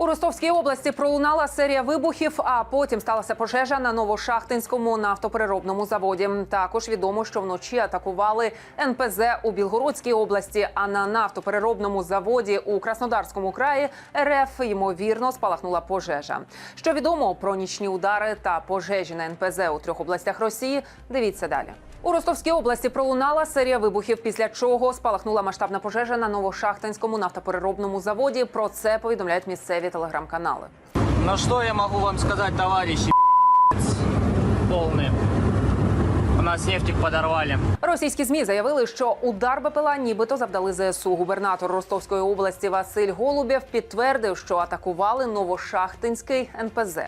У Ростовській області пролунала серія вибухів, а потім сталася пожежа на Новошахтинському нафтопереробному заводі. Також відомо, що вночі атакували НПЗ у Білгородській області. А на нафтопереробному заводі у Краснодарському краї РФ ймовірно спалахнула пожежа. Що відомо про нічні удари та пожежі на НПЗ у трьох областях Росії? Дивіться далі. У Ростовській області пролунала серія вибухів, після чого спалахнула масштабна пожежа на Новошахтинському нафтопереробному заводі. Про це повідомляють місцеві телеграм-канали. Ну что я могу вам сказать, товарищи? Полные. У нас нефтик подорвали. Російські змі заявили, що удар БПЛА нібито завдали ЗСУ. Губернатор Ростовської області Василь Голубєв підтвердив, що атакували Новошахтинський НПЗ.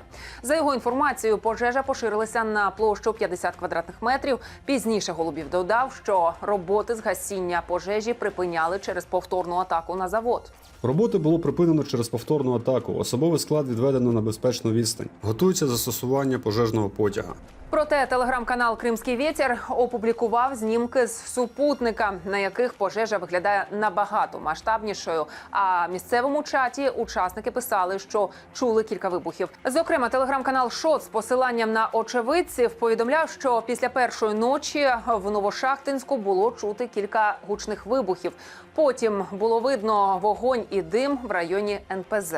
За його інформацією, пожежа поширилася на площу 50 квадратних метрів. Пізніше Голубів додав, що роботи з гасіння пожежі припиняли через повторну атаку на завод. Роботи було припинено через повторну атаку. Особовий склад відведено на безпечну відстань. Готується застосування пожежного потяга. Проте телеграм-канал Кримський вітер опублікував знімки з супутника, на яких пожежа виглядає набагато масштабнішою. А місцевому чаті учасники писали, що чули кілька вибухів. Зокрема, телеграм-канал Шот з посиланням на очевидців повідомляв, що після першої ночі в Новошахтинську було чути кілька гучних вибухів. Потім було видно вогонь і дим в районі НПЗ.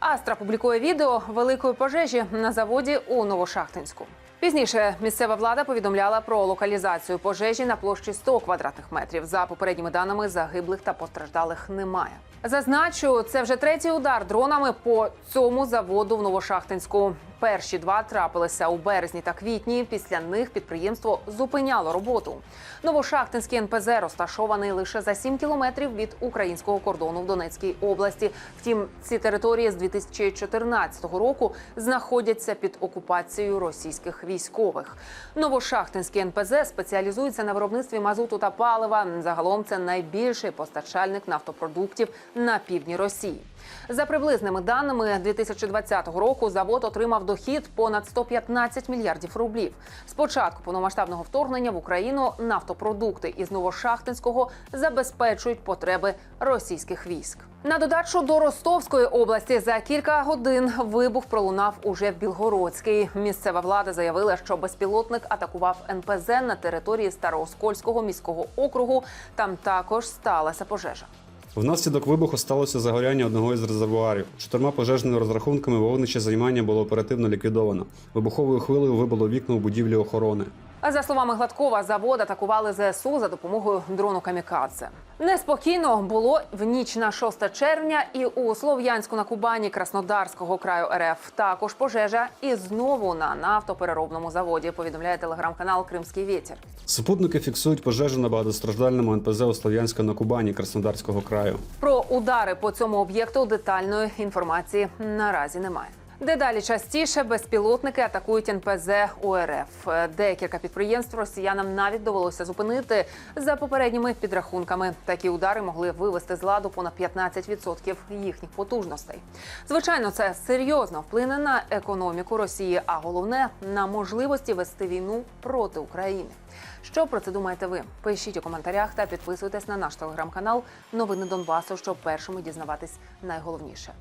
Астра публікує відео великої пожежі на заводі у Новошахтинську. Пізніше місцева влада повідомляла про локалізацію пожежі на площі 100 квадратних метрів. За попередніми даними загиблих та постраждалих немає. Зазначу, це вже третій удар дронами по цьому заводу в Новошахтинську. Перші два трапилися у березні та квітні. Після них підприємство зупиняло роботу. Новошахтинський НПЗ розташований лише за 7 кілометрів від українського кордону в Донецькій області. Втім, ці території з 2014 року знаходяться під окупацією російських військових. Новошахтинський НПЗ спеціалізується на виробництві мазуту та палива. Загалом це найбільший постачальник нафтопродуктів на півдні Росії. За приблизними даними 2020 року завод отримав дохід понад 115 мільярдів рублів. З початку повномасштабного вторгнення в Україну нафтопродукти із Новошахтинського забезпечують потреби російських військ. На додачу до Ростовської області за кілька годин вибух пролунав уже в Білгородській. Місцева влада заявила, що безпілотник атакував НПЗ на території Старооскольського міського округу. Там також сталася пожежа. Внаслідок вибуху сталося загоряння одного із резервуарів. Чотирма пожежними розрахунками вогнище займання було оперативно ліквідовано. Вибуховою хвилею вибило вікна у будівлі охорони. За словами Гладкова, завод атакували ЗСУ за допомогою дрону камікадзе. Неспокійно було в ніч на 6 червня і у Слов'янську на Кубані Краснодарського краю РФ. Також пожежа і знову на нафтопереробному заводі. Повідомляє телеграм-канал Кримський вітер. Супутники фіксують пожежу на багатостраждальному НПЗ у Слов'янська на Кубані Краснодарського краю. Про удари по цьому об'єкту детальної інформації наразі немає. Дедалі частіше безпілотники атакують НПЗ УРФ. Декілька підприємств росіянам навіть довелося зупинити за попередніми підрахунками. Такі удари могли вивести з ладу понад 15% їхніх потужностей. Звичайно, це серйозно вплине на економіку Росії, а головне на можливості вести війну проти України. Що про це думаєте ви? Пишіть у коментарях та підписуйтесь на наш телеграм-канал Новини Донбасу, щоб першими дізнаватись найголовніше.